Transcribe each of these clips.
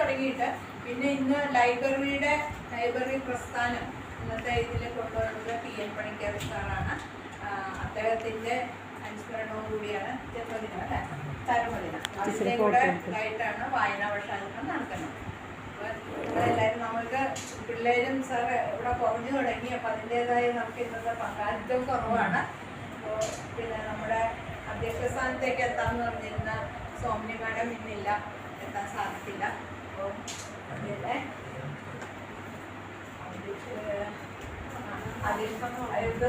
തുടങ്ങിയിട്ട്. പിന്നെ ഇന്ന് ലൈബ്രറിയുടെ ലൈബ്രറി പ്രസ്ഥാനം ഇന്നത്തെ ഇതിൽ കൊണ്ടുവന്നത് പി എൻ പണിക്കർ സാറാണ്. അദ്ദേഹത്തിന്റെ അനുസ്മരണവും കൂടിയാണ് ജന്മദിനം അല്ലേ? ചരമദിനം അതിന്റെ കൂടെ ആയിട്ടാണ് വായനാ വർഷാചരണം നടക്കുന്നത്. അപ്പോൾ എല്ലാവരും നമ്മൾക്ക് പിള്ളേരും സാർ ഇവിടെ കുറഞ്ഞു തുടങ്ങി. അപ്പോൾ അതിന്റെതായ നമുക്ക് ഇന്നത്തെ പങ്കാളിത്തം കുറവാണ്. അപ്പോൾ പിന്നെ നമ്മുടെ അധ്യക്ഷ സ്ഥാനത്തേക്ക് എത്താമെന്ന് പറഞ്ഞിരുന്ന സോമനി മാഡം ഇന്നില്ല. എത്താൻ സാധിക്കില്ല. അപ്പോൾ അതിന്റെ ഇത്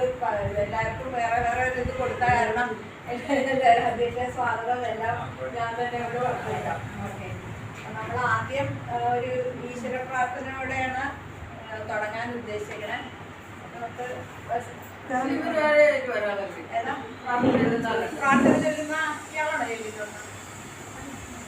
എല്ലാവർക്കും വേറെ വേറെ ഒരു ഇത് കൊടുത്താൽ കാരണം അതിന്റെ സ്വാഗതം എല്ലാം ഞാൻ തന്നെ ഇവിടെ പറഞ്ഞേക്കാം. ഓക്കെ. നമ്മൾ ആദ്യം ഒരു ഈശ്വര പ്രാർത്ഥനയോടെയാണ് തുടങ്ങാൻ ഉദ്ദേശിക്കുന്നത് നമുക്ക്? പ്രാർത്ഥന ചൊല്ലുന്ന ഇയാളാണോ ചൊല്ലിട്ടുള്ളത്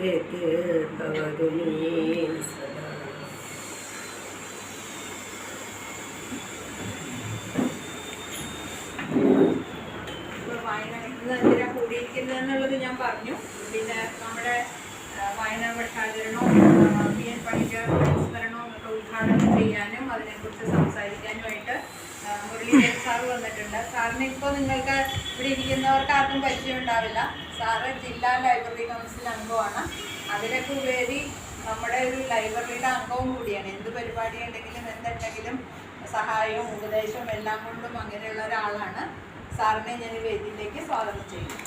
മേ സദാ ഇപ്പൊ വായന കൂടിയിരിക്കുന്നതെന്നുള്ളത് ഞാൻ പറഞ്ഞു. പിന്നെ നമ്മുടെ വായനാ പക്ഷാചരണവും പി എൻ പണിക്കർ ഒക്കെ ഉദ്ഘാടനം ചെയ്യാനും അതിനെക്കുറിച്ച് സംസാരിക്കാനുമായിട്ട് മുരളീധരൻ സാറ് വന്നിട്ടുണ്ട്. സാറിന് ഇപ്പോൾ നിങ്ങൾക്ക് ഇവിടെ ഇരിക്കുന്നവർക്ക് ആർക്കും പരിചയം ഉണ്ടാവില്ല ജില്ലാ ലൈബ്രറി കൗൺസിൽ അംഗമാണ്. അതിലൊക്കെ നമ്മുടെ ഒരു ലൈബ്രറിയുടെ അംഗവും കൂടിയാണ്. എന്ത് പരിപാടി ഉണ്ടെങ്കിലും എന്തുണ്ടെങ്കിലും സഹായവും ഉപദേശവും എല്ലാം കൊണ്ടും അങ്ങനെയുള്ള ഒരാളാണ്. സാറിനെ ഞാൻ വേദിയിലേക്ക് സ്വാഗതം ചെയ്യുന്നു.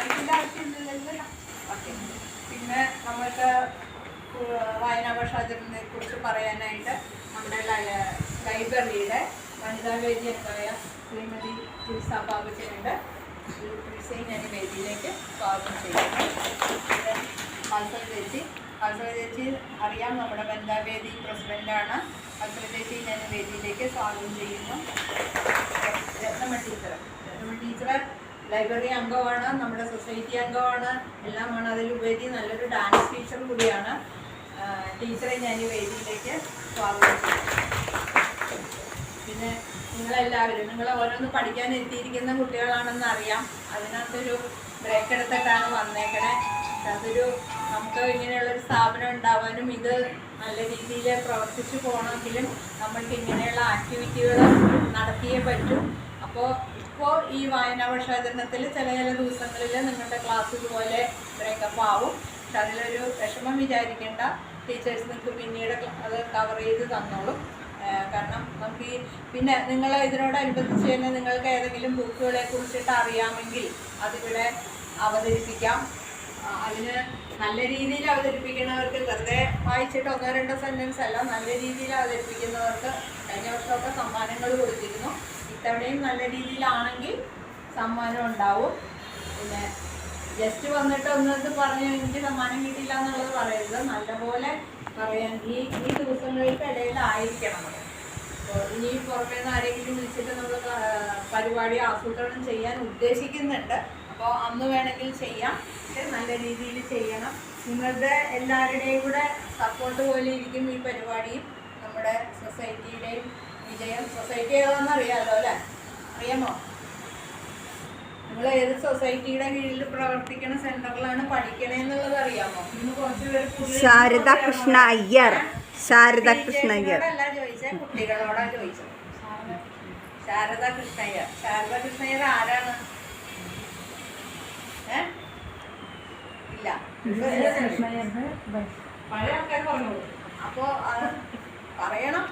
അതിന്റെ ആവശ്യമില്ലല്ലോ ഓക്കെ. പിന്നെ നമുക്ക് വായനാ ഭാഷാചരണത്തെ കുറിച്ച് പറയാനായിട്ട് നമ്മുടെ ലൈബ്രറിയുടെ വനിതാ വേദി എന്തായ ശ്രീമതി തുൽസയെ ഞാൻ ഈ വേദിയിലേക്ക് സ്വാഗതം ചെയ്യുന്നു. മത്സര ചേച്ചി മത്സര ചേച്ചി അറിയാം നമ്മുടെ വനിതാ വേദി പ്രസിഡന്റാണ് മത്സര ചേച്ചി ഞാൻ വേദിയിലേക്ക് സ്വാഗതം ചെയ്യുന്നു. Rathnamma teacher Rathnamma teacher library അംഗമാണ് നമ്മുടെ സൊസൈറ്റി അംഗമാണ്. എല്ലാമാണ് അതിലുപരി നല്ലൊരു ഡാൻസ് ടീച്ചർ കൂടിയാണ്. ടീച്ചറെ ഞാൻ ഈ വേദിയിലേക്ക് സ്വാഗതം ചെയ്യുന്നു. പിന്നെ നിങ്ങളെല്ലാവരും നിങ്ങൾ ഓരോന്ന് പഠിക്കാൻ എത്തിയിരിക്കുന്ന കുട്ടികളാണെന്ന് അറിയാം. അതിനകത്തൊരു ബ്രേക്ക് എടുത്തിട്ടാണ് വന്നേക്കണേ. അതൊരു നമുക്ക് ഇങ്ങനെയുള്ളൊരു സ്ഥാപനം ഉണ്ടാവാനും ഇത് നല്ല രീതിയിൽ പ്രവർത്തിച്ചു പോകണമെങ്കിലും നമ്മൾക്ക് ഇങ്ങനെയുള്ള ആക്ടിവിറ്റികൾ നടത്തിയേ പറ്റും. അപ്പോൾ ഇപ്പോൾ ഈ വായനാ വർഷാചരണത്തിൽ ചില ചില ദിവസങ്ങളിൽ നിങ്ങളുടെ ക്ലാസ് ഇതുപോലെ ബ്രേക്കപ്പ് ആവും. പക്ഷെ അതിലൊരു വിഷമം വിചാരിക്കേണ്ട. ടീച്ചേഴ്സ് നിങ്ങൾക്ക് പിന്നീട് അത് കവർ ചെയ്ത് തന്നോളും. കാരണം നമുക്ക് ഈ പിന്നെ നിങ്ങൾ ഇതിനോടനുബന്ധിച്ച് തന്നെ നിങ്ങൾക്ക് ഏതെങ്കിലും ബുക്കുകളെ കുറിച്ചിട്ട് അറിയാമെങ്കിൽ അതിവിടെ അവതരിപ്പിക്കാം. അതിന് നല്ല രീതിയിൽ അവതരിപ്പിക്കുന്നവർക്ക് വെറുതെ വായിച്ചിട്ട് ഒന്നോ രണ്ടോ സെന്റൻസ് അല്ല നല്ല രീതിയിൽ അവതരിപ്പിക്കുന്നവർക്ക് കഴിഞ്ഞ വർഷമൊക്കെ സമ്മാനങ്ങൾ കൊടുത്തിരുന്നു. ഇത്തവണയും നല്ല രീതിയിലാണെങ്കിൽ സമ്മാനം ഉണ്ടാവും. പിന്നെ ജസ്റ്റ് വന്നിട്ട് ഒന്നത് പറഞ്ഞു എനിക്ക് സമ്മാനം കിട്ടിയില്ല എന്നുള്ളത് പറയരുത്. നല്ലപോലെ പറയാൻ ഈ ഈ ദിവസങ്ങൾക്ക് ഇടയിലായിരിക്കണം അത് അപ്പോൾ ഇനി പുറമേ നിന്ന് ആരെങ്കിലും വിളിച്ചിട്ട് നമ്മൾ പരിപാടി ആസൂത്രണം ചെയ്യാൻ ഉദ്ദേശിക്കുന്നുണ്ട്. അപ്പോൾ അന്ന് വേണമെങ്കിൽ ചെയ്യാം. നല്ല രീതിയിൽ ചെയ്യണം. നിങ്ങളുടെ എല്ലാവരുടെയും കൂടെ സപ്പോർട്ട് പോലെ ഇരിക്കും ഈ പരിപാടിയും. നമ്മുടെ സൊസൈറ്റിയുടെയും വിജയം. സൊസൈറ്റി ഏതാണെന്ന് അറിയാമല്ലോ അല്ലേ? അറിയാമോ? നിങ്ങൾ ഏത് സൊസൈറ്റിയുടെ കീഴിൽ പ്രവർത്തിക്കുന്ന സെന്ററിലാണ് പഠിക്കണേന്നുള്ളത് അറിയാമോ? ഇന്ന് കുറച്ച് പേര് ശാരദ കൃഷ്ണ അയ്യർ. ശാരദ കൃഷ്ണ അയ്യർ. അല്ല ചോദിച്ചേ കുട്ടികളോടാ ചോദിച്ചത് ശാരദ കൃഷ്ണ അയ്യർ. ശാരദ കൃഷ്ണ അയ്യർ ആരാണ്? ഇല്ല. പഴയ ആൾക്കാർ പറഞ്ഞോളൂ അപ്പോ അത് പറയണം.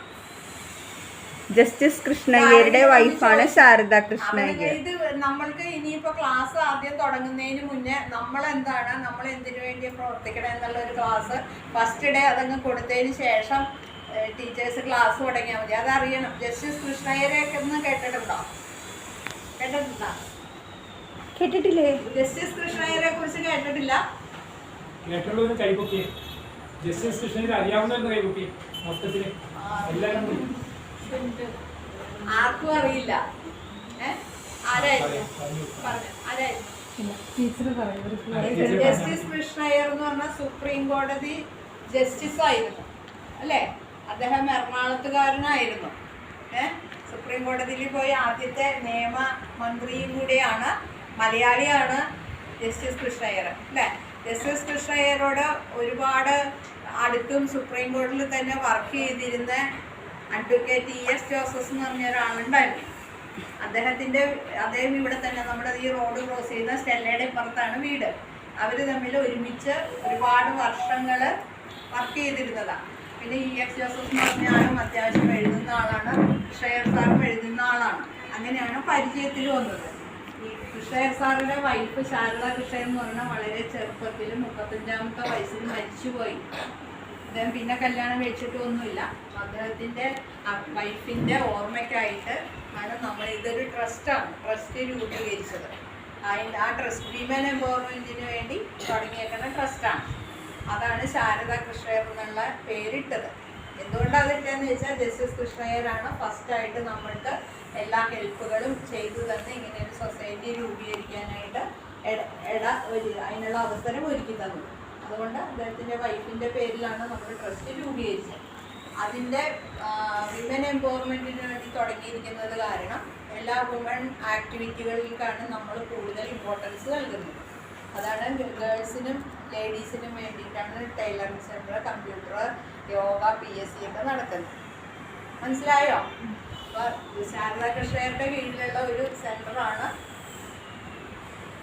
ജസ്റ്റിസ് കൃഷ്ണയ്യരുടെ വൈഫാണ് ശാരദ കൃഷ്ണയ്യർ. ഇത് നമ്മൾക്ക് ഇനിയിപ്പോ ക്ലാസ് ആദ്യം തുടങ്ങുന്നതിന് മുന്നേ നമ്മൾ എന്താണ് നമ്മൾ എന്തിനു വേണ്ടി പ്രവർത്തിക്കണം എന്നുള്ള ഒരു ക്ലാസ് ഫസ്റ്റ് ഡേ അതങ്ങ് കൊടുത്തതിന് ശേഷം ടീച്ചേഴ്സ് ക്ലാസ് തുടങ്ങിയാൽ മതി. അതറിയണം. ജസ്റ്റിസ് കൃഷ്ണയ്യരെ ഒന്ന് കേട്ടിട്ടുണ്ടോ? കേട്ടിട്ടുണ്ടോ? കേട്ടിട്ടില്ലേ? ജസ്റ്റിസ് കൃഷ്ണയ്യരെ കുറിച്ച് കേട്ടിട്ടില്ല? കേട്ടിട്ടുള്ളത് കൈപൊക്കി ജസ്റ്റിസ് കൃഷ്ണയ്യർ അറിയാവുന്ന കൈപൊക്കി മൊത്തത്തിൽ. എല്ലാരും കൂടി. ആർക്കും അറിയില്ല. ജസ്റ്റിസ് കൃഷ്ണയ്യർ എന്ന് പറഞ്ഞ സുപ്രീം കോടതി ജസ്റ്റിസ് ആയിരുന്നു. അല്ലേ? അദ്ദേഹം എറണാകുളത്തുകാരനായിരുന്നു. ഏ? സുപ്രീം കോടതിയിൽ പോയി ആദ്യത്തെ നിയമ മന്ത്രിയും കൂടിയാണ്. മലയാളിയാണ് ജസ്റ്റിസ് കൃഷ്ണയ്യർ അല്ലേ? ജസ്റ്റിസ് കൃഷ്ണയ്യരോട് ഒരുപാട് അടുത്തും സുപ്രീം കോടതിയിൽ തന്നെ വർക്ക് ചെയ്തിരുന്ന അഡ്വക്കേറ്റ് ഇ എസ് ജോസഫ് എന്ന് പറഞ്ഞ ഒരാളുണ്ടായിരുന്നു അദ്ദേഹത്തിന്റെ അദ്ദേഹം ഇവിടെ തന്നെ നമ്മുടെ ഈ റോഡ് ക്രോസ് ചെയ്യുന്ന സ്റ്റെല്ലയുടെ പുറത്താണ് വീട്. അവർ തമ്മിൽ ഒരുമിച്ച് ഒരുപാട് വർഷങ്ങൾ വർക്ക് ചെയ്തിരുന്നതാണ് പിന്നെ ഇ എസ് ജോസഫ് എന്ന് പറഞ്ഞ ആളും അത്യാവശ്യം എഴുതുന്ന ആളാണ് ഷെയർ സാറും എഴുതുന്ന ആളാണ്. അങ്ങനെയാണ് പരിചയത്തിൽ വന്നത്. ഈ സാറിന്റെ സാറിന്റെ വൈഫ് ശാരദ കൃഷ്ണൻ എന്ന് പറഞ്ഞാൽ വളരെ ചെറുപ്പത്തിൽ മുപ്പത്തഞ്ചാമത്തെ വയസ്സിൽ മരിച്ചുപോയി. അദ്ദേഹം പിന്നെ കല്യാണം കഴിച്ചിട്ടൊന്നുമില്ല. അദ്ദേഹത്തിന്റെ വൈഫിന്റെ ഓർമ്മയ്ക്കായിട്ട് ആണ് നമ്മൾ ഇതൊരു ട്രസ്റ്റാണ് ട്രസ്റ്റ് രൂപീകരിച്ചത്. അതിന്റെ ആ ട്രസ്റ്റ് വിമൻ എംപവർമെന്റിന് വേണ്ടി തുടങ്ങിയേക്കുന്ന ട്രസ്റ്റാണ്. അതാണ് ശാരദ കൃഷ്ണയർ എന്നുള്ള പേരിട്ടത്. എന്തുകൊണ്ടാണ് അതിട്ടെന്ന് വെച്ചാൽ ജസ്റ്റിസ് കൃഷ്ണയ്യരാണ് ഫസ്റ്റായിട്ട് നമ്മൾക്ക് എല്ലാ ഹെൽപ്പുകളും ചെയ്തു തന്നെ ഇങ്ങനെ ഒരു സൊസൈറ്റി രൂപീകരിക്കാനായിട്ട് ഇട- അതിനുള്ള അവസരം ഒരുക്കി തന്നു അതുകൊണ്ട് അദ്ദേഹത്തിന്റെ വൈഫിന്റെ പേരിലാണ് നമ്മൾ ട്രസ്റ്റ് രൂപീകരിച്ചത്. അതിന്റെ വിമൻ എംപവർമെന്റിന് വേണ്ടി തുടങ്ങിയിരിക്കുന്നത് കാരണം എല്ലാ വുമൺ ആക്ടിവിറ്റികളിലേക്കാണ് നമ്മൾ കൂടുതൽ ഇമ്പോർട്ടൻസ് നൽകുന്നത്. അതാണ് ഗേൾസിനും ലേഡീസിനും വേണ്ടിയിട്ടാണ് tailoring centre computer yoga P S C ഒക്കെ നടക്കുന്നത്. മനസ്സിലായോ? അപ്പോൾ ശാരദ കൃഷ്ണയുടെ കീഴിലുള്ള ഒരു സെന്ററാണ്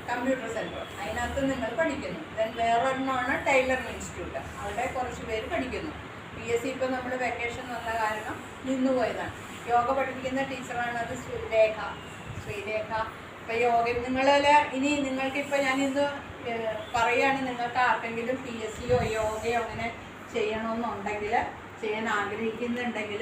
കമ്പ്യൂട്ടർ സെന്റർ. അതിനകത്ത് നിങ്ങൾ പഠിക്കുന്നു. ദെൻ വേറൊരെണ്ണമാണ് ടൈലർ ഇൻസ്റ്റിറ്റ്യൂട്ട് അവിടെ കുറച്ച് പേര് പഠിക്കുന്നു. പി എസ് സി ഇപ്പോൾ നമ്മൾ വെക്കേഷൻ വന്ന കാരണം നിന്നുപോയതാണ് യോഗ പഠിപ്പിക്കുന്ന ടീച്ചറാണ് അത് ശ്രീരേഖ ശ്രീരേഖ ഇപ്പോൾ യോഗ നിങ്ങളിൽ ഇനി നിങ്ങൾക്കിപ്പോൾ ഞാൻ ഇന്ന് പറയുകയാണ് നിങ്ങൾക്ക് ആർക്കെങ്കിലും പി എസ് സിയോ യോഗയോ അങ്ങനെ ചെയ്യണമെന്നുണ്ടെങ്കിൽ ചെയ്യാൻ ആഗ്രഹിക്കുന്നുണ്ടെങ്കിൽ